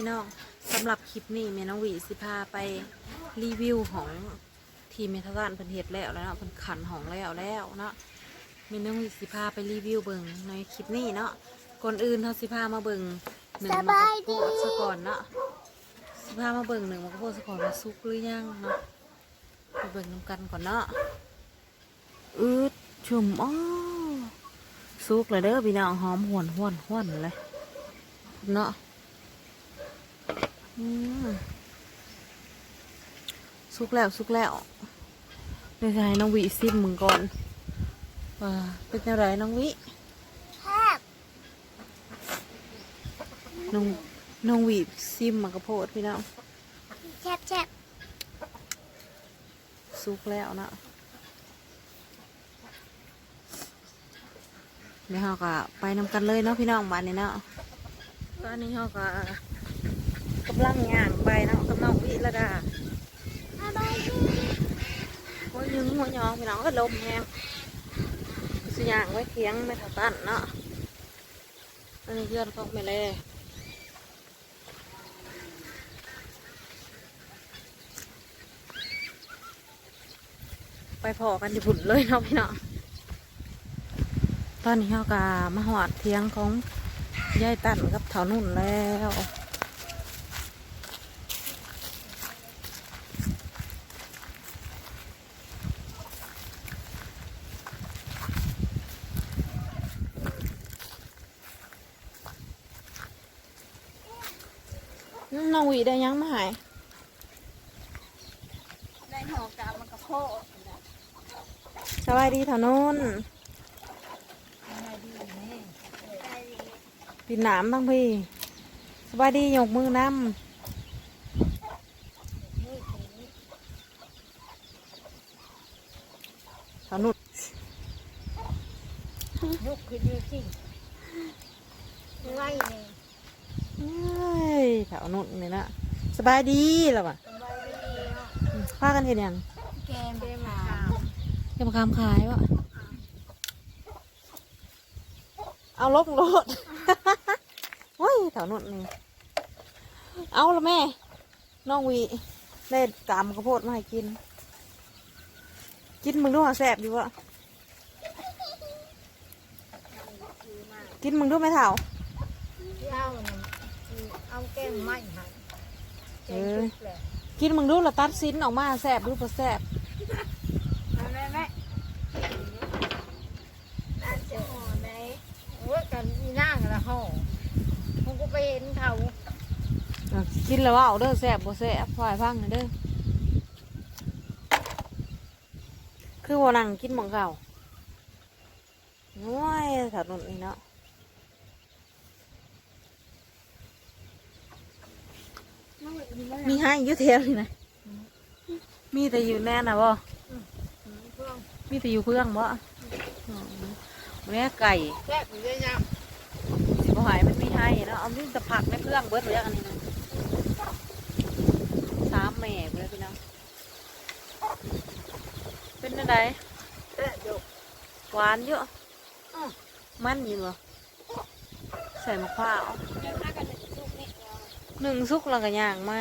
พี่น้องสำหรับคลิปนี้แม่น้องวีสิพาไปรีวิวของทีเมทัลานเพิ่นเฮ็ดแล้วแล้วเนาะเพิ่นขันของแล้วแล้วเนาะแม่น้องวีสิพาไปรีวิวเบิ่งในคลิปนี้เนาะก่อนอื่นเฮาสิพามาเบิ่งหนึ่งมะกะโพดซะก่อนเนาะสิพามาเบิ่งหนึ่งมะกะโพดซะก่อนว่าสุกหรือยังเนาะไปเบิ่งนํกันก่อนเนาะอืดชุ่มอ้อสุกเลยเด้อพี่น้องหอมหวนหวนหวนเลยเนาะ สุกแล้วสุกแล้วเดี๋ยวจะให้น้องวิซิมมึงก่อนว่าเป็นยังไงน้องวิแคบน้องน้องวิซิมมากระโพดพี่น้องแคบแคบสุกแล้วเนาะเดี๋ยวเราก็ไปนำกันเลยเนาะพี่น้องบ้านนี้เนาะตอนนี้เราก็ กำลังย่างไปนะกับน้องวิระดาสบายดีโอ้ยยึงหัวยองพี่น้องก็ลมแฮงสิย่างไว้เทียงไม่ถาตันเนาะอันนี้เพื่อนเขาไม่เลยไปพอกันที่ผุนเลยเนาะพี่น้องตอนนี้เขากามาหอดเทียงของยายตันกับเถานุ่นแล้ว น้ องหวีได้ยังมาหายในหอกามันกระโพดสบายดีถนนปิดหนามบ้างพี่สบายดียกมือน้ำถนนยุกคือดีจริงไงนี่ เอ้ยแถวนุ่นนี่นะสบายดีแล้วป่ะสบายดีเนาะอืมพากันเห็นยังแกมเป็นหมาจะมาคำขายวะเอาลบรถโอ้ยแถวนุ่นนี่เอาละแม่ น้องวีได้กามข้าวโพดมาให้กิน กินมึงดูว่าแสบอยู่วะกินมึงดูไหมเถ่าเอา เอาแก้มไม้หันแกงชุบเลยกินมึงดูและตัดซิ้นออกมาแสบดูปะแสบแม่แม่อาจจะห่อไหนโอ้ยกันอีนั่งละห่อผมก็ไปเห็นเขาอะกินแล้วว่าเอาเด้อแสบบ่แสบพลอยพังหน่อยเด้อคือว่านั่งกินหมองเก่าน้อยแถวนุ่นนี่เนาะ มีให้อยุ่เทียมนี่นะมีแต่อยู่แน่นะบ่มีแต่อยู่เพื่องบ่อ๋อวันนี้ไก่แซ่บอยู่ด้วยยังสิบหายมันมีให้เนาะเอามีแต่ผักในเพื่องเบิดเลยอันนี้นะสามแม่ไปเลยพี่น้องเป็นอะไรแซ่บอยู่หวานเยอะอ้อมันอยู่เหรอใส่มะพร้าว หนึ่งซุกแล้วก็ย่างมา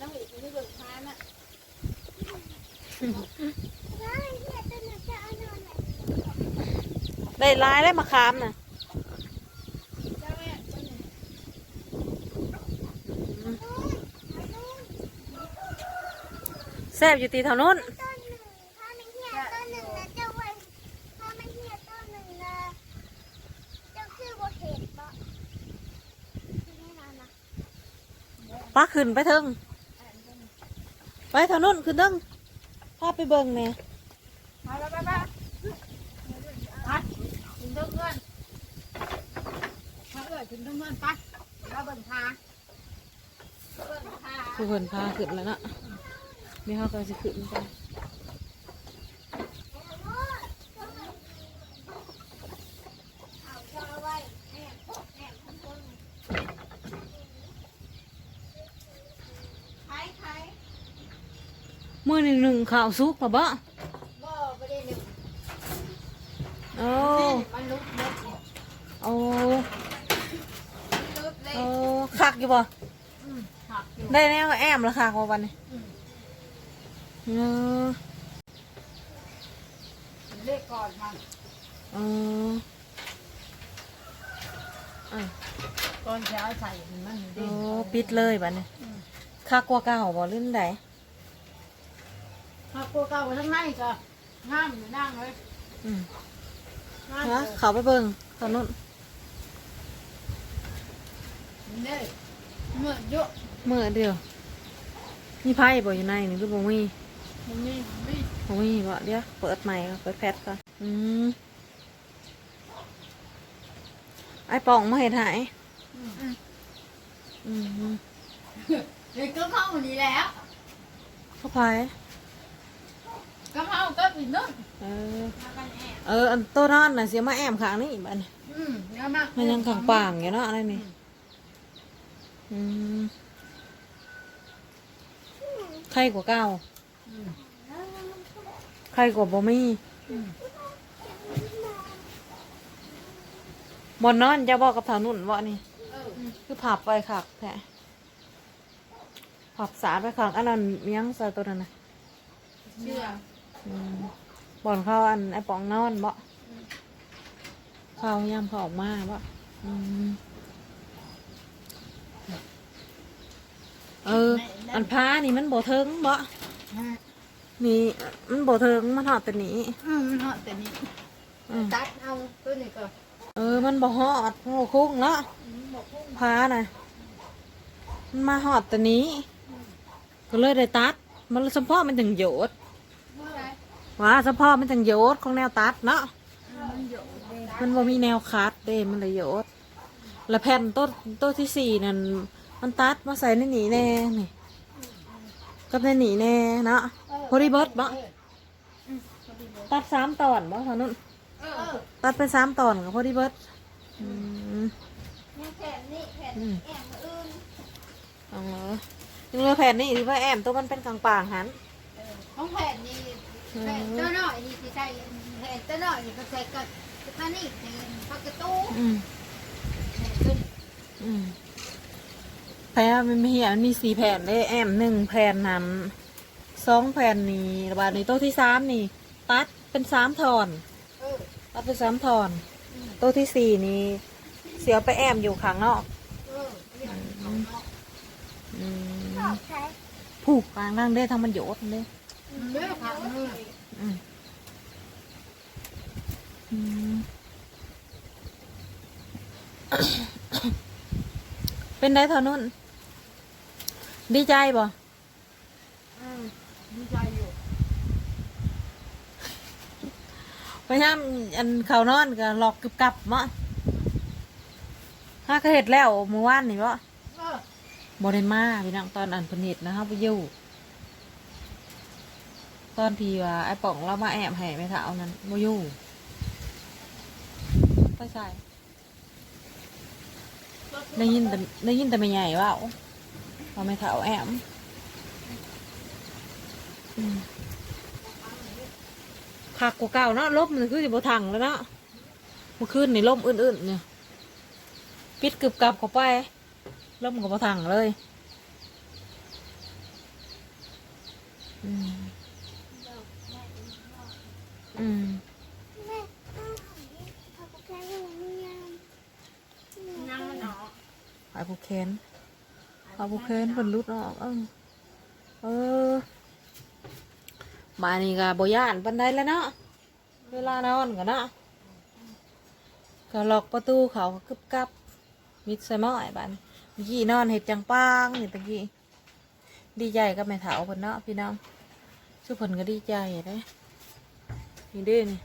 น้ำอีกที่เบิกท้ายน่ะได้ลายได้มะขามน่ะเจ้าแม่เจ้าแม่อืมแซ่บอยู่ตีเท่านู้น ต้นหนึ่งถ้าไม่เหี้ยต้นหนึ่งนะเจ้าเว้ยถ้าไม่เหี้ยต้นหนึ่งนะเจ้าคือบ่เห็นบ่คือแน่นอนนะ ป้าขึ้นไปเทิงไปทางนู้นขึ้นเทิงพาไปเบิ่งเนี่ยมาแล้วไปไปไปถึงเรื่องเงินถ้าเกิดถึงเรื่องเงินไปมาเบิ่งทางเบิ่งทางทุกคนพาขึ้นแล้วนาะมีเขาก็จะขึ้นไป งข้าวสุกปะบ่บ่ไม่ได้หนึ่งโอ้โอ้โอ้คักอยู่บ่ได้แนวแอมราคากว่าวันนี้เออเล็กก่อนมันเออตอนเช้าใส่มันโอ้ปิดเลยบ้านนี้คักกว่าเก่าบ่ลื่นได้ ถ้าโกเก่าไว้ทั้งในก็งามอยู่นั่งเลยอืมงามฮะเขาไปเบิ่งตอนนู้นนี่เมื่อเยอะเมื่อเดียวมีไพ่บ่อยู่ในนี่คือบ่มีมันมีมันมีบ่มีบ่เดี๋ยวเปิดใหม่ก่อนเปิดแพทก่อนอืมไอ้ป่องมาเฮ็ดให้อืมอืมเด็กก็เข้ามาดีแล้วเข้าไป ก็เข้าก็อีกนึงเออ เออ อันตัวนอนน่ะเสียมาแอมข้างนี่บัดนี้อืมเยอะมากมันยังข้างป่างอยู่เนาะอะไรนี่ อืมใครกว่าเก้าอืมใครกว่าบ่มีอืมบ่นอนจะบอกกับถานุ่นว่านี่ เออคือผับไปคักแท้ผับสาดไปคักอันนั้นเมียงใส่ตัวนั้นน่ะเชื่ออืม บ่อนเข้าอันไอ้ป๋องนอนบ่เข้ายามเขาออกมาบ่อืมเออ อันพ้านี่มันบ่เทิงบ่ฮะนี่มันบ่เทิงมันหอดแต่นี้อืมมันเหาะแต่นี้อืมตัดเอาตัวนี้ก็เออ มันบ่หอดมันบ่คุ้งเนาะอืมบอกพุ่งพ้าน่ะมันมาหอดแต่นี้ ก็เลยได้ตัด มันเฉพาะมันถึงโยดเมื่อไร ว่าเฉพาะมันถึงโยดของแนวตัดเนาะมันอยู่เด้มันบ่มีแนวคัดเด้มันเลยโยดแล้วแผ่นต้นต้นที่สี่นั่นมันตัดมาใส่ในหนีแน่นี่กับในหนีแน่เนาะพอดีเบิร์ดบ่ตัดสามตอนบ่ทางนู้นตัดเป็นสามตอนกับพอดีเบิดอืมยังแผ่นนี่แผ่นอืมแอมอื่นเอาเหรอยังเหลือแผ่นนี่ที่ว่าแอมตัวมันเป็นกลางปางหันของแผ่นนี่แผ่น ตัวน้อยนี่ที่ใส่แผ่นตัวน้อยนี่ก็ใส่กับผ้านี่ในพักกระตู้อืมแผ่นตัวนี้อืมแผ่นมันมีอันมีสี่แผ่นเลยแอมหนึ่งแผ่นนั้นสองแผ่นนี้บาดนี้โต๊ะที่สามนี่ ตัดเป็นสามทอนเออตัดเป็นสามทอนโต๊ะที่สี่นี่เสียไปแอมอยู่ข้างนอกเออเรื่องของเนาะอืมชอบใช้ผูกกลางนั่งได้ทั้งมันโยดเลย เรื่องของมืออืมอืมเป็นได้เท่านั้นดีใจบ่อืมดีใจอยู่พยายามอันเขานอนก็หลอกกึบกับมะถ้าก็เห็ดแล้วเมื่อวานนี่บ่เออบ่ได้มาพี่น้องตอนอันเพนเห็ดนะครับไปอยู่ ตอนที่ว่าไอ้ป่องเรามาแอบให้แม่สาวนั้นบ่ยู่ไปใส่ได้ยินแต่ได้ยินแต่ไม่ใหญ่ว่าว่าแม่สาวแอมอืมคักกว่าเก่าเนาะลบมันคือสิบ่ทังแล้วเนาะมื่อคืนนี่มอื่นๆเนี่ยปิดกึบกับเข้าไปลมกับบ่ทังเลย อืม อืมแม่ต้องหายพอกูแค่ยังไม่ยังนั่งมันเนาะหายผูกแขนหายผูกแขนเป็นรุดออก เออเออมานี่ก็บย่านปันไดแล้วเนาะเวลานอนกันเนาะก็ล็อกประตูเขาก็กึบกับมิดใส่หม้อไอ้บ้านเมื่อกี้นอนเห็ดจังปังนี่ตะกี้ดีใจกับแม่เถาเพิ่นเนาะพี่น้องชื่อเพิ่นก็ดีใจเด้ นี่เด้นี่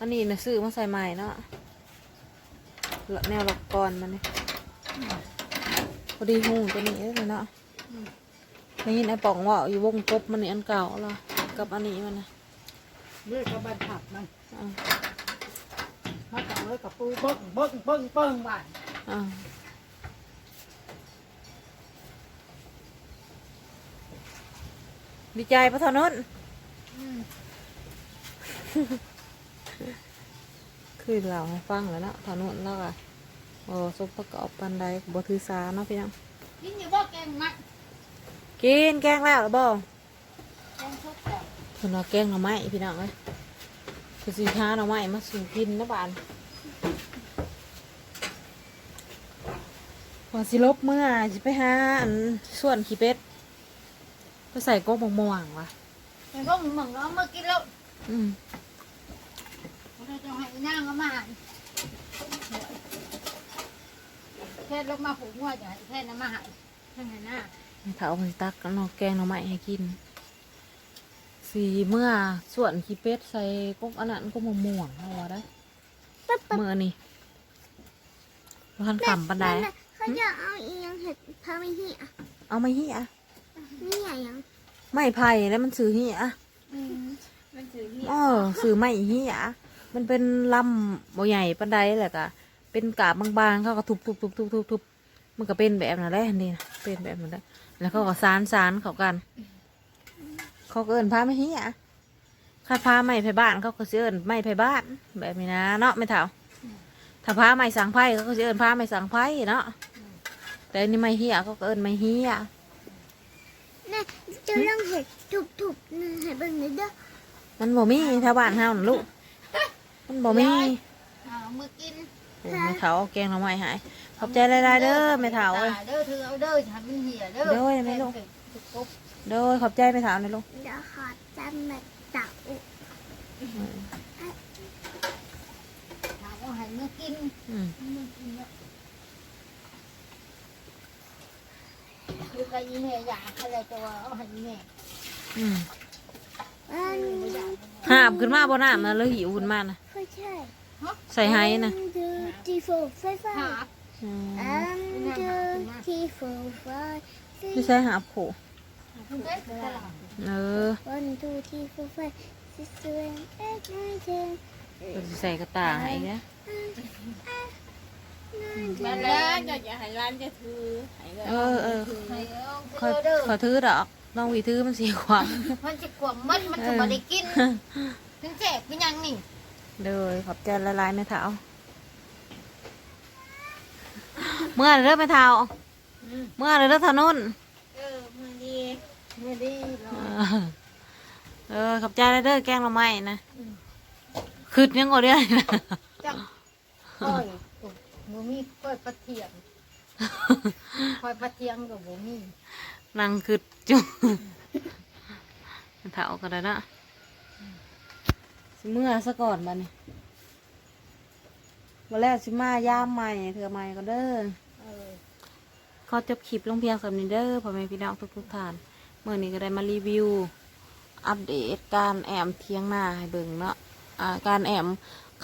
อันนี้นะซื้อมาใส่ใหม่เนาะแนวล็อกกรมันนี่พอดีหูตัวนี้เลยเนาะได้ยินไอ้ป่องว่าอยู่วงกบมันนี่อันเก่าเหรอกับอันนี้มันนะเรื่องกับบันผักมันอ่ามาต่อเลยกับปูเบิ้งเบิ้งเบิ้งเบิ้งบ้านอ่าดีใจปะทอนนอืม คือเราให้ฟังแล้วเนาะทอนนแล้วก็โอ้ซุปประกอบปันไดบ่ถือสาเนาะพี่น้องกินอยู่บ่แกงมัดกินแกงแล้วหรือบ่แกงชุบแต่เพิ่นว่าแกงหน่อไม้พี่น้องเอ้ยคือสิหาหน่อไม้มาสู่กินนะบานว่าสิลบเมื่อสิไปหาอันส่วนขี้เป็ดไปใส่กกมะม่วงว่ะมันก็เหมือนเราเมื่อกินแล้วอืมเรา จะให้นางก็มาแค่ลงมาผูกหัวจะให้แค่น้ำมาใหายทั้งนั้นน่ะถ้าเอาไปตักแล้วเนาะแกงหน่อไม้ให้กิน สีเมื่อส่วนขี้เป็ดใส่กกอันนั้นก็มะม่วงเอาวะได้เมื่อนี่พันขำปันไดแม่เขาจะเอาอีหยังเห็ดพาไม่เหี้ยเอามาเฮียนี่ใหญ่ยังไม่ไผ่แล้วมันซื้อเฮียมันถือที่อ๋อซื้อไม่เฮีย มันเป็นลำบ่ใหญ่ปันไดแหละกะเป็นกาบบางๆเขาก็ทุบทุบทุบทุบทุบทุบมันก็เป็นแบบนั้นแหละนี่นะเป็นแบบนั้นแหละแล้วเขาก็ซานซานเขากัน เขาก็เอินพาไม่เฮียถ้าพาไม่ไผ่บ้านเขาก็สิเอินไม่ไผ่บ้าน แบบนี้นะเนาะไม่เท่าถ้าพาไม่สังไผ่เขาก็สิเอินพาไม่สังไผ่เนาะแต่อันนี่ไม่เฮียเขาก็เอินไม่เฮียแม่จะลองเห็ดทุบๆนึงให้เบิ่งหน่อยเด้อมันบ่มีแถวบ้านเฮาน่ะลูก มันบ่มีเอามือกินโอ้แม่เฒ่าเอาแกงหน่อไม้ให้ขอบใจหลายๆเด้อแม่เฒ่าเอ้ย เด้อเธอเอาเด้อทำเป็นเหี้ยเด้อเด้อยังไม่ลงโดยขอบใจแม่เฒ่านะลูกเดี๋ยวขอจำแบบเต่าถามว่าให้มือกินอืมมือกินแล้วคือใครยีแม่อยากอะไรตัวเอาให้ยีแม่อืมอันไม่อยากหาบขึ้นมาบ่น้ำนะแล้วหิวขึ้นมานะไม่ ใช่ใส่ไห้นะอัดูทีโฟร์ไฟไฟหาบอืมอันดูทีโฟร์ไฟไม่ใช่หาบโผเด็ดตลาดเออวันดูทีโฟร์ไฟซิสเตอร์เอ็กไนเทนเพิ่นสิใส่กระตาให้นะแม่แล้วจะอย่าให้ร้านจะถือให้เลยเออเออให้เอาขอเด้อขอถือดอกลองหวีถือมันสีขวางมันจะกวางมันมันจะบ่ได้กินถึงแจกเป็นยังนี่ เด้อขอบใจละลายแม่เฒ่าเมื่อเด้อแม่เฒ่าเมื่อเด้อถนนเออมือดีมือดีเนาะเออขอบใจเด้อแกงหน่อไม้นะคืดยังก็ได้นะจังก้อยบ่มีก้อยปลาเทียมก้อยปลาเทียมก็บ่มีนั่งคืดจุ๊บเฒ่าก็ได้นะ สิเมื่อซะก่อนบัดนี้วันแรกสิมายามใหม่เธอใหม่ก็เด้อเออขอจบคลิปลงเพียงสำนี้เด้อพ่อแม่พี่น้องทุกๆท่านเมื่อนี้ก็ได้มารีวิว อัปเดตการแอมเที่ยงหน้าให้เบิ่งเนาะอ่าการแอม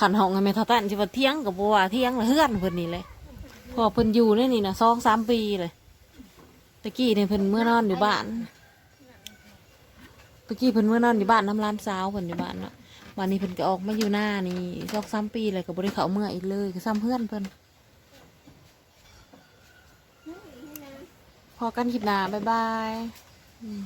ขันห้องให้แม่เท่าตันสิว่าเที่ยงกับบัวาเที่ยงละเฮือนเพิ่นนี่เลยพอเพิ่นอยู่ในนี่นะสองสามปีเลยตะกี้เนี่ยเพิ่นเมื่อนอนอยู่บ้านตะกี้เพิ่นเมื่อนอนอยู่บ้านน้ำร้านสาวเพิ่นอยู่บ้านเนาะ วันนี้เพิ่นก็ออกมาอยู่หน้านี่สองสามปีเลยกับบริเขาเมื่ออีกเลยก็ซ้ำเพื่อนเพิ่นพอกันคลิปหน้าบ๊ายบายอืม